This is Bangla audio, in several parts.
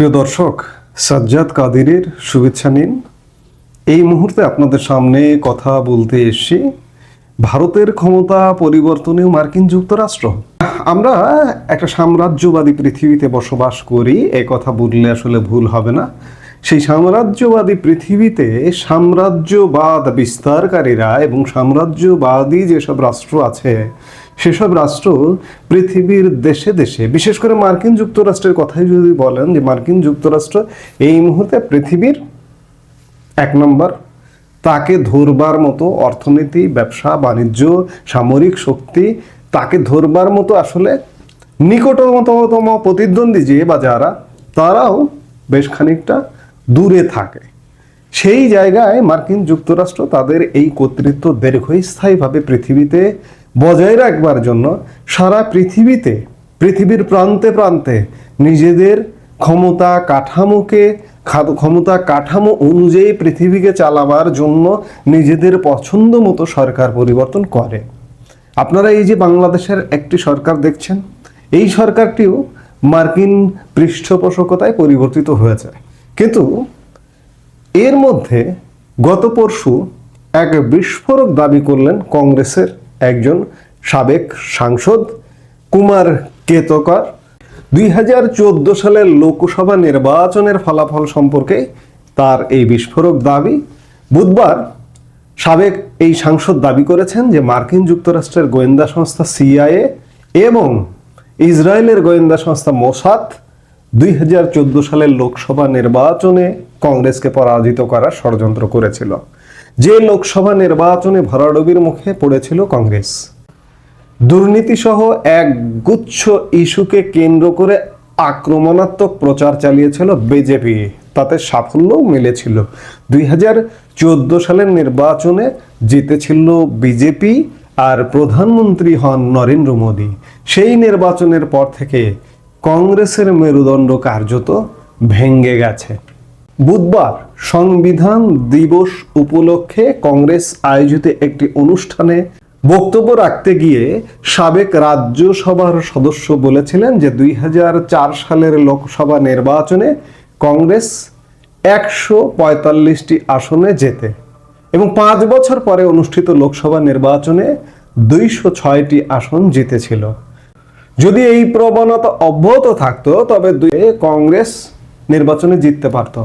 প্রিয় দর্শক, সাজ্জাদ কাদিরের শুভেচ্ছা নিন। এই মুহূর্তে আপনাদের সামনে কথা বলতে এসছি ভারতের ক্ষমতা পরিবর্তনে মার্কিন যুক্তরাষ্ট্র। আমরা একটা সাম্রাজ্যবাদী পৃথিবীতে বসবাস করি, এ কথা বললে আসলে ভুল হবে না। সেই সাম্রাজ্যবাদী পৃথিবীতে সাম্রাজ্যবাদ বিস্তারকারীরা এবং সাম্রাজ্যবাদী যেসব রাষ্ট্র আছে সেসব রাষ্ট্র পৃথিবীর দেশে দেশে, বিশেষ করে মার্কিন যুক্তরাষ্ট্রের কথাই যদি বলেন যে মার্কিন যুক্তরাষ্ট্র এই মুহূর্তে পৃথিবীর এক নম্বর। তাকে ধরবার মতো অর্থনীতি, ব্যবসা, বাণিজ্য, সামরিক শক্তি, তাকে ধরবার মতো আসলে নিকটতম প্রতিদ্বন্দ্বী যে বা যারা, তারাও বেশ খানিকটা দূরে থাকে। সেই জায়গায় মার্কিন যুক্তরাষ্ট্র তাদের এই কর্তৃত্ব দীর্ঘস্থায়ীভাবে পৃথিবীতে বজায় রাখবার জন্য সারা পৃথিবীতে, পৃথিবীর প্রান্তে প্রান্তে নিজেদের ক্ষমতা কাঠামোকে ক্ষমতা কাঠামো অনুযায়ী পৃথিবীকে চালাবার জন্য নিজেদের পছন্দ মতো সরকার পরিবর্তন করে। আপনারা এই যে বাংলাদেশের একটি সরকার দেখছেন, এই সরকারটিও মার্কিন পৃষ্ঠপোষকতায় পরিবর্তিত হয়েছে। কিন্তু এর মধ্যে গত পরশু এক বিস্ফোরক দাবি করলেন কংগ্রেসের একজন সাবেক সাংসদ কুমার কেতকর। দুই হাজার চোদ্দ সালের লোকসভা নির্বাচনের ফলাফল সম্পর্কে তার এই বিস্ফোরক দাবি। বুধবার সাবেক এই সাংসদ দাবি করেছেন যে মার্কিন যুক্তরাষ্ট্রের গোয়েন্দা সংস্থা সিআইএ এবং ইসরায়েলের গোয়েন্দা সংস্থা মোসাদ দুই হাজার চোদ্দ সালের লোকসভা নির্বাচনে কংগ্রেসকে পরাজিত করার ষড়যন্ত্র করেছিল। যে লোকসভা নির্বাচনে ভরাডবির মুখে পড়েছিল কংগ্রেস। দুর্নীতিসহ এক গুচ্ছ ইস্যুকে কেন্দ্র করে আক্রমণাত্মক প্রচার চালিয়েছিল বিজেপি। তাতে সাফল্যও মিলেছিল। দুই হাজার চোদ্দ সালের নির্বাচনে জিতেছিল বিজেপি আর প্রধানমন্ত্রী হন নরেন্দ্র মোদী। সেই নির্বাচনের পর থেকে কংগ্রেসের মেরুদণ্ড কার্যত ভেঙ্গে গেছে। বুধবার সংবিধান দিবস উপলক্ষে কংগ্রেস আয়োজিত একটি অনুষ্ঠানে বক্তব্য রাখতে গিয়ে সাবেক রাজ্যসভার সদস্য বলেছিলেন যে দুই হাজার চার সালের লোকসভা নির্বাচনে কংগ্রেস একশো পঁয়তাল্লিশটি আসনে জেতে এবং পাঁচ বছর পরে অনুষ্ঠিত লোকসভা নির্বাচনে দুইশো ছয়টি আসন জিতেছিল। যদি এই প্রবণতা অব্যাহত থাকতো, তবে দুই কংগ্রেস নির্বাচনে জিততে পারত।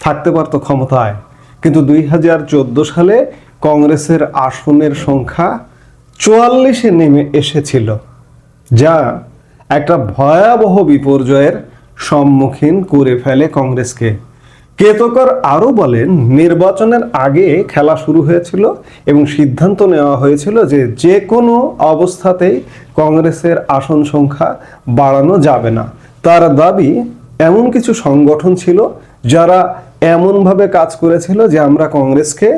থাকতে পারত ক্ষমতায়। কিন্তু দুই হাজার চোদ্দ সালে কংগ্রেসের আসনের সংখ্যা চুয়াল্লিশে নেমে এসেছিল, যা একটা ভয়াবহ বিপর্যয়ের সম্মুখীন করে ফেলে কংগ্রেসকে। কেতকর আরও বলেন, নির্বাচনের আগে খেলা শুরু হয়েছিল এবং সিদ্ধান্ত নেওয়া হয়েছিল যে যে কোনো অবস্থাতেই কংগ্রেসের আসন সংখ্যা বাড়ানো যাবে না। তার দাবি, এমন কিছু সংগঠন ছিল যারা এমনভাবে কাজ করেছিল যে আমরা কংগ্রেসকে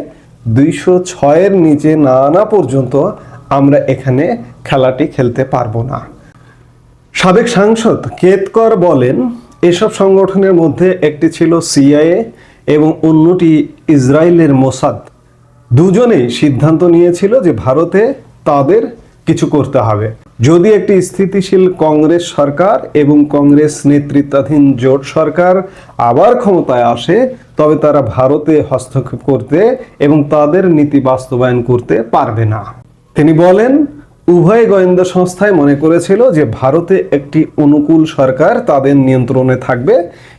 দুইশো ছয়ের নিচে না আনা পর্যন্ত আমরা এখানে খেলাটি খেলতে পারব না। সাবেক সাংসদ কেতকর বলেন, এসব সংগঠনের মধ্যে একটি ছিল সিআইএ এবং অন্যটি ইসরায়েলের মোসাদ। দুজনেই সিদ্ধান্ত নিয়েছিল যে ভারতে তাদের কিছু করতে হবে। যদি একটি স্থিতিশীল কংগ্রেস সরকার এবং কংগ্রেস নেতৃত্বাধীন জোট সরকার আবার ক্ষমতায় আসে, তবে তারা ভারতে হস্তক্ষেপ করতে এবং তাদের নীতি বাস্তবায়ন করতে পারবে না। তিনি বলেন, উভয় গোয়েন্দা সংস্থায় মনে করেছিল যে ভারতে একটি অনুকূল সরকার তাদের নিয়ন্ত্রণে থাকবে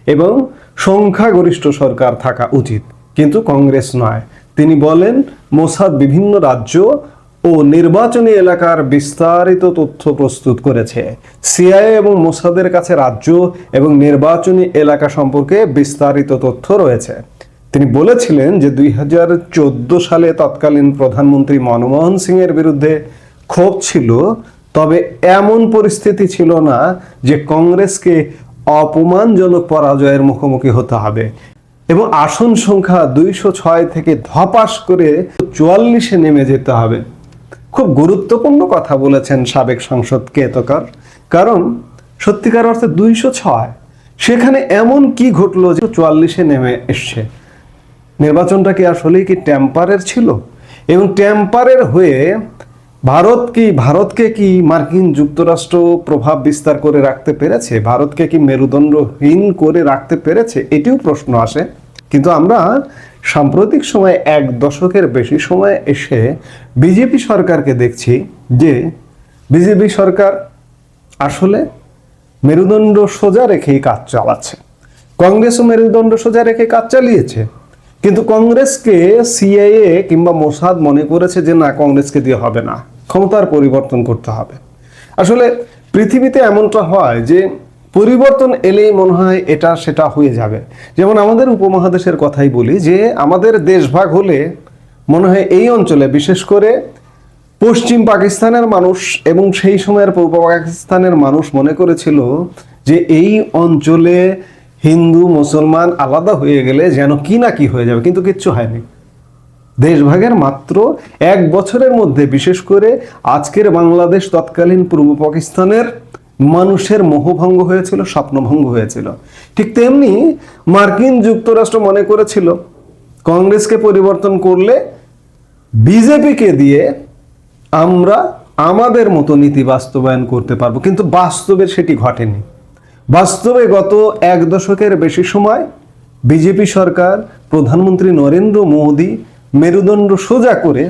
এবং সংখ্যাগরিষ্ঠ সরকার থাকা উচিত। কিন্তু কংগ্রেস নয়। তিনি বলেন, মোসাদ বিভিন্ন রাজ্য ও নির্বাচনী এলাকার বিস্তারিত তথ্য প্রস্তুত করেছে। সিআইএ এবং মোসাদের কাছে রাজ্য এবং নির্বাচনী এলাকা সম্পর্কে বিস্তারিত তথ্য রয়েছে। তিনি বলেছিলেন যে দুই হাজার চোদ্দ সালে তৎকালীন প্রধানমন্ত্রী মনমোহন সিং এর বিরুদ্ধে ক্ষোভ ছিল, তবে এমন পরিস্থিতি ছিল না যে কংগ্রেসকে অপমানজনক পরাজয়ের মুখোমুখি হতে হবে। এবং আসন সংখ্যা দুইশো ছয় থেকে ধপাস করে চুয়াল্লিশে নেমে যেতে হবে। খুব গুরুত্বপূর্ণ কথা বলেছেন সাবেক সাংসদ কেতকর কারণ সত্যিকার অর্থে দুইশো ছয়। সেখানে এমন কি ঘটলো যে চুয়াল্লিশে নেমে এসছে? নির্বাচনটা কি আসলেই কি টেম্পারের ছিল? এবং টেম্পারের হয়ে ভারত কি, ভারতকে কি মার্কিন যুক্তরাষ্ট্র প্রভাব বিস্তার করে রাখতে পেরেছে? ভারতকে কি মেরুদণ্ডহীন করে রাখতে পেরেছে? এটিও প্রশ্ন আসে। কিন্তু আমরা সাম্প্রতিক সময়ে এক দশকের বেশি সময় এসে বিজেপি সরকারকে দেখছি যে বিজেপি সরকার আসলে মেরুদণ্ড সোজা রেখেই কাজ চালাচ্ছে। কংগ্রেসও মেরুদণ্ড সোজা রেখে কাজ চালিয়েছে। কিন্তু কংগ্রেসকে সিআইএ কিংবা মোসাদ মনে করেছে যে না, কংগ্রেসকে দিয়ে হবে না। ক্ষমতার পরিবর্তন করতে হবে। আসলে পৃথিবীতে এমনটা হয় যে পরিবর্তন এলেই মনে হয় এটা সেটা হয়ে যাবে। যেমন আমাদের উপমহাদেশের কথাই বলি যে, আমাদের দেশভাগ হলে মনে হয় এই অঞ্চলে, বিশেষ করে পশ্চিম পাকিস্তানের মানুষ এবং সেই সময়ের পূর্ব পাকিস্তানের মানুষ মনে করেছিল যে, এই অঞ্চলে হিন্দু, মুসলমান আলাদা হয়ে গেলে যেন কি না কি হয়ে যাবে, কিন্তু কিচ্ছু হয়নি। দেশভাগের মাত্র এক বছরের মধ্যে, বিশেষ করে আজকের বাংলাদেশ তৎকালীন পূর্ব পাকিস্তানের মানুষের মোহভঙ্গ হয়েছিল, স্বপ্নভঙ্গ হয়েছিল। ঠিক তেমনি মার্কিন যুক্তরাষ্ট্র মনে করেছিল, কংগ্রেসকে পরিবর্তন করলে বিজেপিকে দিয়ে আমরা আমাদের মতো নীতি বাস্তবায়ন করতে পারব। কিন্তু বাস্তবে সেটি ঘটেনি। বাস্তবে গত এক দশকের বেশি সময় বিজেপি সরকার, প্রধানমন্ত্রী নরেন্দ্র মোদী মেরুদণ্ড সোজা করে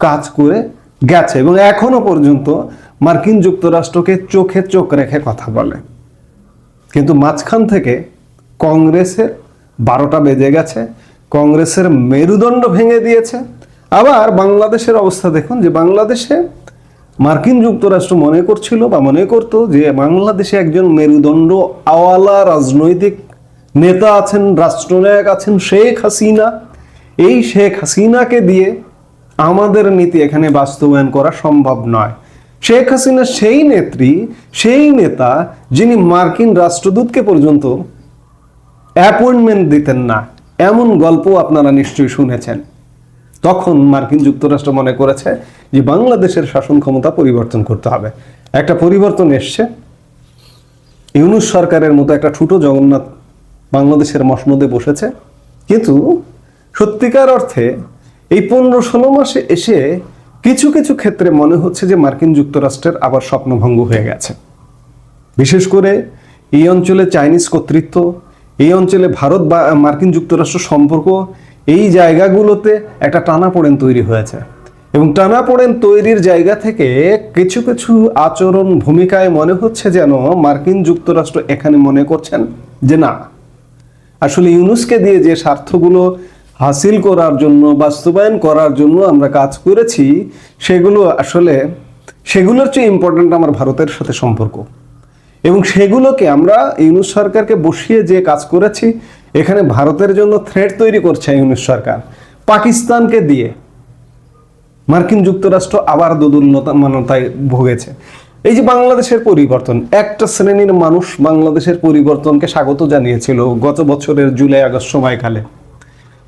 কাজ করে গেছে এবং এখনও পর্যন্ত মার্কিন যুক্তরাষ্ট্রকে চোখে চোখ রেখে কথা বলে। কিন্তু মাঝখান থেকে কংগ্রেসের বারোটা বেজে গেছে, কংগ্রেসের মেরুদণ্ড ভেঙে দিয়েছে। আবার বাংলাদেশের অবস্থা দেখুন যে বাংলাদেশে মার্কিন যুক্তরাষ্ট্র মনে করছিল বা মনে করতো যে বাংলাদেশে একজন মেরুদণ্ড আওয়ালা রাজনৈতিক নেতা আছেন, রাষ্ট্রনায়ক আছেন শেখ হাসিনা। এই শেখ হাসিনাকে দিয়ে আমাদের নীতি এখানে বাস্তবায়ন করা সম্ভব নয়। শেখ হাসিনা সেই নেত্রী, সেই নেতা, যিনি মার্কিন রাষ্ট্রদূতকে পর্যন্ত অ্যাপয়েন্টমেন্ট দিতেন না। এমন গল্প আপনারা নিশ্চয়ই শুনেছেন। তখন মার্কিন যুক্তরাষ্ট্র মনে করেছে যে বাংলাদেশের শাসন ক্ষমতা পরিবর্তন করতে হবে। একটা পরিবর্তন এসছে। ইউনুস সরকারের মতো একটা ছোট জগন্নাথ বাংলাদেশের মসনদে বসেছে। কিন্তু সত্যিকার অর্থে এই পনেরো ষোলো মাসে এসে কিছু কিছু ক্ষেত্রে মনে হচ্ছে যে মার্কিন যুক্তরাষ্ট্রের আবার স্বপ্নভঙ্গ হয়ে গেছে। বিশেষ করে এই অঞ্চলে চাইনিজ কর্তৃত্ব, এই অঞ্চলে ভারত বা মার্কিন যুক্তরাষ্ট্র সম্পর্ক, এই জায়গাগুলোতে একটা টানাপোড়েন তৈরি হয়েছে। এবং টানাপোড়েন তৈরির জায়গা থেকে কিছু কিছু আচরণ ভূমিকায় মনে হচ্ছে যেন মার্কিন যুক্তরাষ্ট্র এখানে মনে করছেন যে না। আসলে ইউনুসকে দিয়ে যে স্বার্থগুলো হাসিল করার জন্য, বাস্তবায়ন করার জন্য আমরা কাজ করেছি, সেগুলো আসলে, সেগুলোর চেয়ে ইম্পর্ট্যান্ট আমার ভারতের সাথে সম্পর্ক। এবং সেগুলোকে আমরা ইউনুস সরকারকে বসিয়ে যে কাজ করেছি, এখানে ভারতের জন্য থ্রেট তৈরি করছে ইউনুস সরকার। পাকিস্তানকে দিয়ে মার্কিন যুক্তরাষ্ট্র আবার দোদুল্যমানতায় ভুগেছে। এই যে বাংলাদেশের পরিবর্তন, একটা শ্রেণির মানুষ বাংলাদেশের পরিবর্তনকে স্বাগত জানিয়েছিল গত বছরের জুলাই আগস্ট সময়কালে।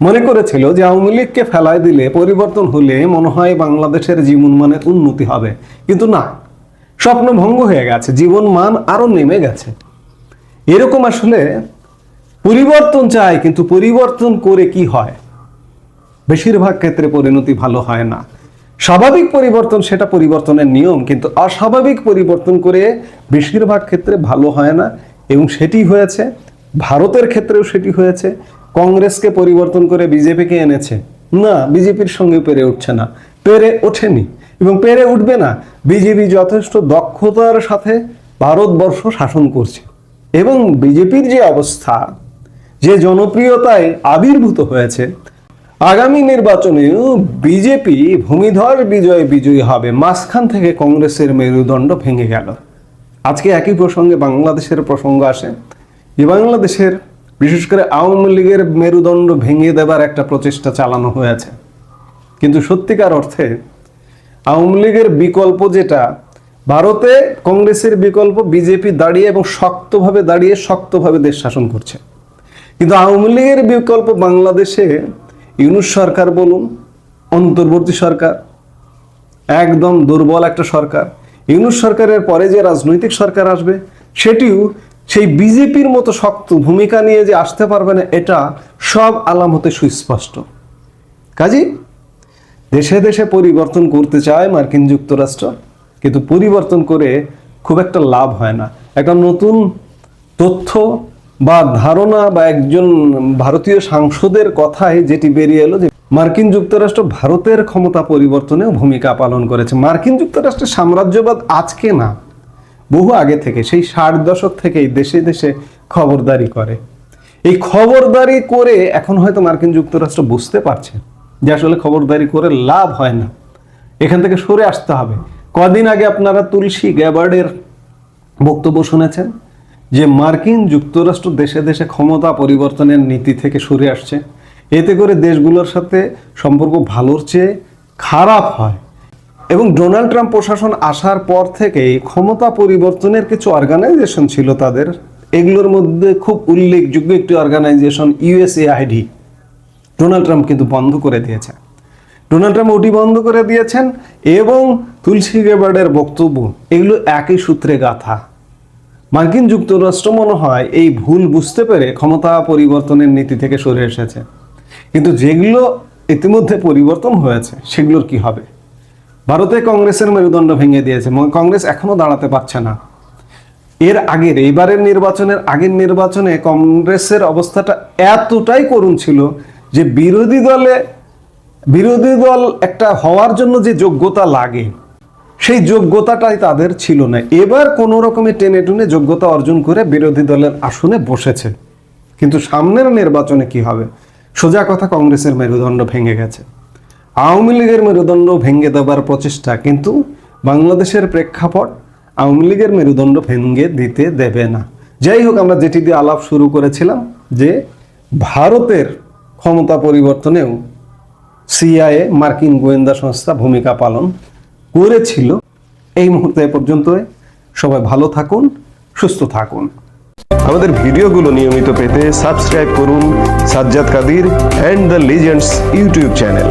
মনে করেছিল যে আওয়ামী লীগকে ফেলায় দিলে পরিবর্তন হলে মনে হয় বাংলাদেশের জীবন মানের উন্নতি হবে। কিন্তু না, স্বপ্ন ভঙ্গ হয়ে গেছে, জীবন মান আরও নেমে গেছে। এরকম আসলে পরিবর্তন চাই, কিন্তু পরিবর্তন করে কি হয়? বেশিরভাগ ক্ষেত্রে পরিণতি ভালো হয় না। স্বাভাবিক পরিবর্তন সেটা পরিবর্তনের নিয়ম, কিন্তু অস্বাভাবিক পরিবর্তন করে বেশিরভাগ ক্ষেত্রে ভালো হয় না, এবং সেটি হয়েছে, ভারতের ক্ষেত্রেও সেটি হয়েছে কংগ্রেসকে পরিবর্তন করে বিজেপিকে এনেছে। না, বিজেপির সঙ্গে পেরে উঠছে না। পেরে ওঠেনি এবং পেরে উঠবে না। বিজেপি যথেষ্ট দক্ষতার সাথে ভারতবর্ষ শাসন করছে এবং বিজেপির যে অবস্থা, যে জনপ্রিয়তায় আবির্ভূত হয়েছে, আগামী নির্বাচনেও বিজেপি ভূমিধর বিজয় বিজয়ী হবে। মাঝখান থেকে কংগ্রেসের মেরুদণ্ড ভেঙে গেল। আজকে একই প্রসঙ্গে বাংলাদেশের প্রসঙ্গ আসে। যে বাংলাদেশের বিশেষ করে আওয়ামী লীগের মেরুদণ্ড ভেঙে দেবার একটা প্রচেষ্টা চালানো হয়েছে। কিন্তু সত্যিকার অর্থে আওয়ামী লীগের বিকল্প যেটা, ভারতে কংগ্রেসের বিকল্প বিজেপি দাঁড়িয়ে এবং শক্তভাবে দাঁড়িয়ে শক্তভাবে দেশ শাসন করছে। কিন্তু আওয়ামী লীগের বিকল্প বাংলাদেশে ইউনুস সরকার বলুন, অন্তর্বর্তী সরকার, একদম দুর্বল একটা সরকার। ইউনুস সরকারের পরে যে রাজনৈতিক সরকার আসবে, সেটিও সেই বিজেপির মতো শক্ত ভূমিকা নিয়ে যে আসতে পারবে না, এটা সব আলামতে সুস্পষ্ট। কাজী, দেশে দেশে পরিবর্তন করতে চায় মার্কিন যুক্তরাষ্ট্র, কিন্তু পরিবর্তন করে খুব একটা লাভ হয় না। একটা নতুন তথ্য বা ধারণা বা একজন ভারতীয় সাংসদের কথায় যেটি বেরিয়ে এলো যে মার্কিন যুক্তরাষ্ট্র ভারতের ক্ষমতা পরিবর্তনেও ভূমিকা পালন করেছে। মার্কিন যুক্তরাষ্ট্রের সাম্রাজ্যবাদ আজকে না। বহু আগে থেকে, সেই ষাট দশক থেকেই দেশে দেশে খবরদারি করে। এই খবরদারি করে এখন হয়তো মার্কিন যুক্তরাষ্ট্র বুঝতে পারছে যে আসলে খবরদারি করে লাভ হয় না। এখান থেকে সরে আসতে হবে। কদিন আগে আপনারা তুলসী গ্যাবার্ডের বক্তব্য শুনেছেন যে মার্কিন যুক্তরাষ্ট্র দেশে দেশে ক্ষমতা পরিবর্তনের নীতি থেকে সরে আসছে। এতে করে দেশগুলোর সাথে সম্পর্ক ভালোর চেয়ে খারাপ হয়। এবং ডোনাল্ড ট্রাম্প প্রশাসন আসার পর থেকেই ক্ষমতা পরিবর্তনের কিছু অর্গানাইজেশন ছিল তাদের। এগুলোর মধ্যে খুব উল্লেখযোগ্য একটি অর্গানাইজেশন ইউএসএআইডি ডোনাল্ড ট্রাম্প কিন্তু বন্ধ করে দিয়েছে। ডোনাল্ড ট্রাম্প ওটি বন্ধ করে দিয়েছেন এবং তুলসী গেবার্ডের বক্তব্য, এগুলো একই সূত্রে গাথা। মার্কিন যুক্তরাষ্ট্র মনে হয় এই ভুল বুঝতে পেরে ক্ষমতা পরিবর্তনের নীতি থেকে সরে এসেছে। কিন্তু যেগুলো ইতিমধ্যে পরিবর্তন হয়েছে, সেগুলোর কি হবে? ভারতে কংগ্রেসের মেরুদণ্ড ভেঙে দিয়েছে কংগ্রেস এখনও দাঁড়াতে পারছে না। এর আগের, এইবারের নির্বাচনের আগের নির্বাচনে কংগ্রেসের অবস্থাটা এতটাই করুণ ছিল যে বিরোধী দলে, বিরোধী দল একটা হওয়ার জন্য যে যোগ্যতা লাগে, সেই যোগ্যতাটাই তাদের ছিল না। এবার কোনো রকমের টেনে টুনে যোগ্যতা অর্জন করে বিরোধী দলের আসনে বসেছে। কিন্তু সামনের নির্বাচনে কি হবে? সোজা কথা, কংগ্রেসের মেরুদণ্ড ভেঙে গেছে। আওয়ামী লীগের মেরুদণ্ড ভেঙে দেবার প্রচেষ্টা কিন্তু বাংলাদেশের প্রেক্ষাপট আওয়ামী লীগের মেরুদণ্ড ভেঙে দিতে দেবে না। যাই হোক, আমরা যেটি দিয়ে আলাপ শুরু করেছিলাম যে ভারতের ক্ষমতা পরিবর্তনেও সিআইএ, মার্কিন গোয়েন্দা সংস্থা ভূমিকা পালন করেছিল। এই মুহূর্তে এ পর্যন্তই। সবাই ভালো থাকুন, সুস্থ থাকুন। আমাদের ভিডিওগুলো নিয়মিত পেতে সাবস্ক্রাইব করুন Sajjad Qadir and the legends YouTube channel.